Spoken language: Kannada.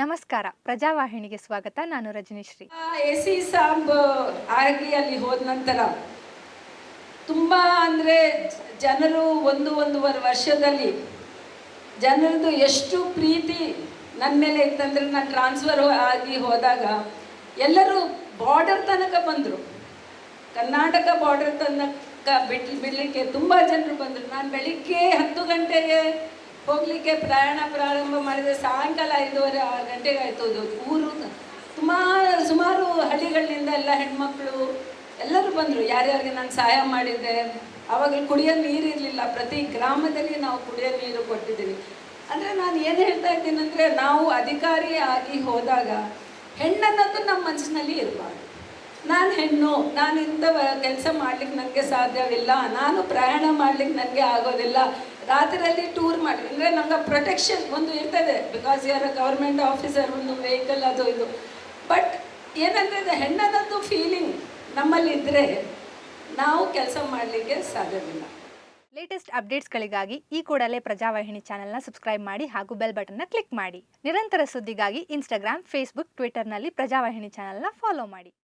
ನಮಸ್ಕಾರ. ಪ್ರಜಾವಾಹಿನಿಗೆ ಸ್ವಾಗತ. ನಾನು ರಜನಿಶ್ರೀ. ಎ ಸಿ ಸಾಂಬ್ ಆಗಿ ಅಲ್ಲಿ ಹೋದ ನಂತರ ತುಂಬ ಅಂದರೆ ಜನರು ಒಂದು ಒಂದೂವರೆ ವರ್ಷದಲ್ಲಿ ಜನರದು ಎಷ್ಟು ಪ್ರೀತಿ ನನ್ನ ಮೇಲೆ ಇತ್ತಂದ್ರೆ ನಾನು ಟ್ರಾನ್ಸ್ಫರ್ ಆಗಿ ಹೋದಾಗ ಎಲ್ಲರೂ ಬಾರ್ಡರ್ ತನಕ ಬಂದರು. ಕರ್ನಾಟಕ ಬಾರ್ಡರ್ ತನಕ ಬಿಟ್ಲಿ ಬಿಡಲಿಕ್ಕೆ ತುಂಬ ಜನರು ಬಂದರು. ನಾನು ಬೆಳಿಗ್ಗೆ ಹತ್ತು ಗಂಟೆಗೆ ಹೋಗಲಿಕ್ಕೆ ಪ್ರಯಾಣ ಪ್ರಾರಂಭ ಮಾಡಿದರೆ ಸಾಯಂಕಾಲ ಐದೂವರೆ ಆರು ಗಂಟೆಗೆ ಆಯ್ತು ಅದು ಊರು. ಸುಮಾರು ಸುಮಾರು ಹಳ್ಳಿಗಳಿಂದ ಎಲ್ಲ ಹೆಣ್ಮಕ್ಳು, ಎಲ್ಲರೂ ಬಂದರು. ಯಾರ್ಯಾರಿಗೆ ನಾನು ಸಹಾಯ ಮಾಡಿದ್ದೆ? ಆವಾಗ ಕುಡಿಯೋ ನೀರಿರಲಿಲ್ಲ ಪ್ರತಿ ಗ್ರಾಮದಲ್ಲಿ ನಾವು ಕುಡಿಯೋ ನೀರು ಕೊಟ್ಟಿದ್ದೀವಿ. ಅಂದರೆ ನಾನು ಏನು ಹೇಳ್ತಾ ಇದ್ದೀನಿ ಅಂದರೆ ನಾವು ಅಧಿಕಾರಿ ಆಗಿ ಹೋದಾಗ ಹೆಣ್ಣನ್ನೋದು ನಮ್ಮ ಮನಸ್ಸಿನಲ್ಲಿ ಇರಬಾರ್ದು. ನಾನು ಹೆಣ್ಣು ನಾನು ಇಂಥ ಕೆಲಸ ಮಾಡ್ಲಿಕ್ಕೆ ನನಗೆ ಸಾಧ್ಯವಿಲ್ಲ, ನಾನು ಪ್ರಯಾಣ ಮಾಡ್ಲಿಕ್ಕೆ ನನಗೆ ಆಗೋದಿಲ್ಲ. ರಾತ್ರಿಯಲ್ಲಿ ಟೂರ್ ಮಾಡಿ, ಅಂದರೆ ನಮ್ಗೆ ಪ್ರೊಟೆಕ್ಷನ್ ಒಂದು ಇರ್ತದೆ ಬಿಕಾಸ್ ಯಾರ ಗೌರ್ಮೆಂಟ್ ಆಫೀಸರ್ ಒಂದು ವೆಹಿಕಲ್ ಅದು ಇದು. ಬಟ್ ಏನಂದರೆ ಹೆಣ್ಣನದ್ದು ಫೀಲಿಂಗ್ ನಮ್ಮಲ್ಲಿದ್ದರೆ ನಾವು ಕೆಲಸ ಮಾಡಲಿಕ್ಕೆ ಸಾಧ್ಯವಿಲ್ಲ. ಲೇಟೆಸ್ಟ್ ಅಪ್ಡೇಟ್ಸ್ಗಳಿಗಾಗಿ ಈ ಕೂಡಲೇ ಪ್ರಜಾವಾಹಿನಿ ಚಾನೆಲ್ನ ಸಬ್ಸ್ಕ್ರೈಬ್ ಮಾಡಿ ಹಾಗೂ ಬೆಲ್ ಬಟನ್ನ ಕ್ಲಿಕ್ ಮಾಡಿ. ನಿರಂತರ ಸುದ್ದಿಗಾಗಿ ಇನ್ಸ್ಟಾಗ್ರಾಮ್ ಫೇಸ್ಬುಕ್ ಟ್ವಿಟರ್ನಲ್ಲಿ ಪ್ರಜಾವಾಹಿನಿ ಚಾನೆಲ್ನ ಫಾಲೋ ಮಾಡಿ.